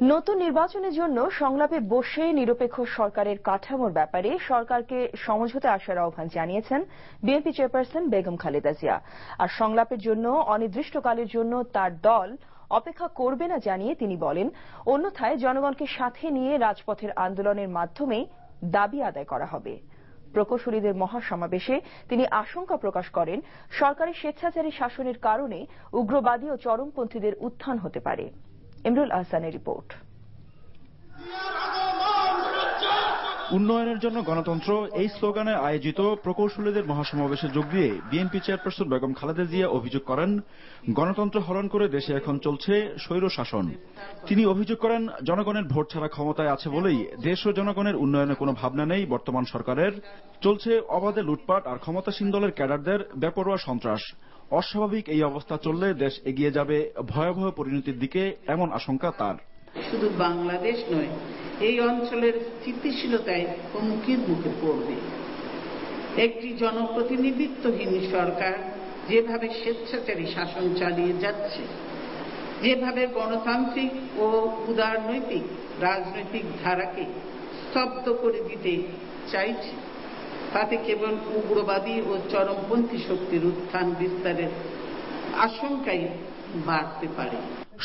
নতুন নির্বাচনের জন্য সংলাপে বসে নিরপেক্ষ সরকারের কাঠামোর ব্যাপারে সরকারকে সমঝোতা আসার আহ্বান জানিয়েছেন বিএনপি চেয়ারপারসন বেগম খালেদা জিয়া। আর সংলাপের জন্য, অনির্দিষ্টকালের জন্য তার দল অপেক্ষা করবে না জানিয়ে তিনি বলেন, অন্যথায় জনগণকে সাথে নিয়ে রাজপথের আন্দোলনের মাধ্যমেই দাবি আদায় করা হবে। প্রকৌশলীদের মহাসমাবেশে তিনি আশঙ্কা প্রকাশ করেন, সরকারের স্বেচ্ছাচারী শাসনের কারণে উগ্রবাদী ও চরমপন্থীদের উত্থান হতে পারে। ইমরুল আহসানের রিপোর্ট। উন্নয়নের জন্য গণতন্ত্র, এই স্লোগানে আয়োজিত প্রকৌশলীদের মহাসমাবেশে যোগ দিয়ে বিএনপি চেয়ারপারসন বেগম খালেদা জিয়া অভিযোগ করেন, গণতন্ত্র হরণ করে দেশে এখন চলছে স্বৈর শাসন। তিনি অভিযোগ করেন, জনগণের ভোট ছাড়া ক্ষমতায় আছে বলেই দেশ ও জনগণের উন্নয়নের কোনো ভাবনা নেই বর্তমান সরকারের। চলছে অবাধে লুটপাট আর ক্ষমতাসীন দলের ক্যাডারদের বেপরোয়া সন্ত্রাস। অস্বাভাবিক এই অবস্থা চললে দেশ এগিয়ে যাবে ভয়াবহ পরিণতির দিকে এমন আশঙ্কা তার। শুধু বাংলাদেশ নয়, এই অঞ্চলের স্থিতিশীলতায় হুমকির মুখে পড়বে। একটি জনপ্রতিনিধিত্বহীন সরকার যেভাবে স্বেচ্ছাচারী শাসন চালিয়ে যাচ্ছে, যেভাবে গণতান্ত্রিক ও উদারনৈতিক রাজনৈতিক ধারাকে স্তব্ধ করে দিতে চাইছে তাতে কেবল উগ্রবাদী ও চরমপন্থী শক্তির উত্থান বিস্তারের আশঙ্কাই বাড়তে পারে।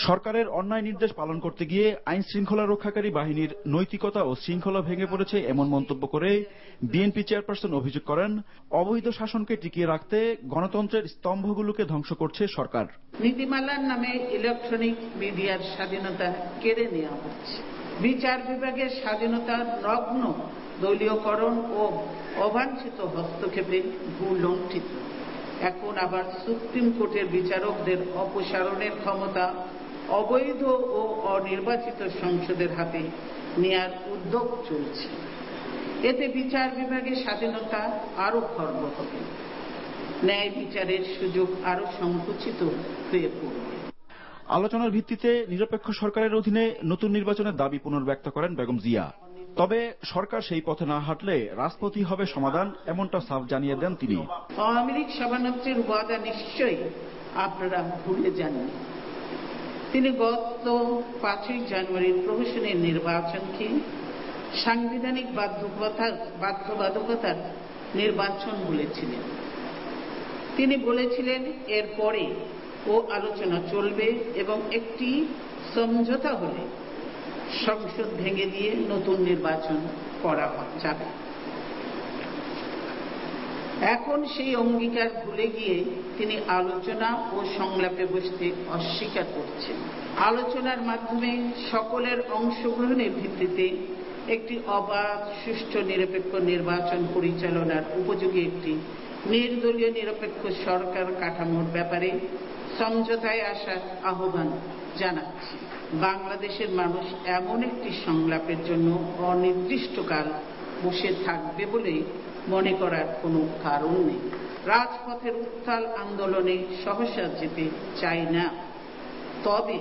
সরকারের অন্যায় নির্দেশ পালন করতে গিয়ে আইন শৃঙ্খলা রক্ষাকারী বাহিনীর নৈতিকতা ও শৃঙ্খলা ভেঙে পড়েছে এমন মন্তব্য করে বিএনপি চেয়ারপারসন অভিযোগ করেন অবৈধ শাসনকে টিকিয়ে রাখতে গণতন্ত্রের স্তম্ভগুলোকে ধ্বংস করছে সরকার। নীতিমালার নামে ইলেকট্রনিক মিডিয়ার স্বাধীনতা কেড়ে নেওয়া হচ্ছে। বিচার বিভাগের স্বাধীনতার নগ্ন দলীয়করণ ও অবাঞ্ছিত হস্তক্ষেপে ভূলণ্ঠিত এখন আবার সুপ্রিম কোর্টের বিচারকদের অপসারণের ক্ষমতা অবৈধ ও অনির্বাচিত সংসদের হাতে নেয়ার উদ্যোগ চলছে। এতে বিচার বিভাগের স্বাধীনতা আরও খর্ব হবে। ন্যায় বিচারের সুযোগ আরও সংকুচিত হয়ে পড়বে। আলোচনার ভিত্তিতে নিরপেক্ষ সরকারের অধীনে নতুন নির্বাচনের দাবি পুনর্ব্যক্ত করেন বেগম জিয়া। তবে সরকার সেই পথে না হাঁটলে রাজপথই হবে সমাধান, এমনটা সাফ জানিয়ে দেন তিনি। আওয়ামী লীগ সভানেত্রীর ওয়াদা নিশ্চয়ই আপনারা ভুলে যাননি। তিনি গত পাঁচই জানুয়ারির প্রহসনের নির্বাচনকে সাংবিধানিক বাধ্যবাধকতার বাধ্যবাধকতার নির্বাচন বলেছিলেন। তিনি বলেছিলেন, এরপরে ও আলোচনা চলবে এবং একটি সমঝোতা হলে সংসদ ভেঙে দিয়ে নতুন নির্বাচন করা যাবে। এখন সেই অঙ্গীকার ভুলে গিয়ে তিনি আলোচনা ও সংলাপে বসতে অস্বীকার করছেন। আলোচনার মাধ্যমে সকলের অংশগ্রহণের ভিত্তিতে একটি অবাধ, সুষ্ঠু, নিরপেক্ষ নির্বাচন পরিচালনার উপযোগী একটি নির্দলীয় নিরপেক্ষ সরকার কাঠামোর ব্যাপারে সমঝোতায় আসার আহ্বান জানাচ্ছি। বাংলাদেশের মানুষ এমন একটি সংলাপের জন্য অনির্দিষ্টকাল বসে থাকবে বলে মনে করার কোনো কারণ নেই। রাজপথের উত্তাল আন্দোলনে সহসা যেতে চাই না। তবে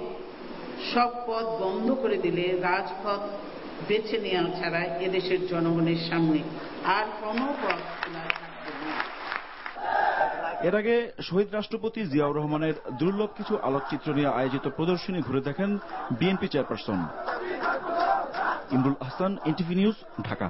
সব পথ বন্ধ করে দিলে রাজপথ বেছে নেওয়া ছাড়া এদেশের জনগণের সামনে আর কোনো পথ খোলা থাকবে না। এর আগে শহীদ রাষ্ট্রপতি জিয়াউর রহমানের দুর্লভ কিছু আলোকচিত্র নিয়ে আয়োজিত প্রদর্শনী ঘুরে দেখেন BNP chairperson. Imrul Ahsan NTV news, Dhaka.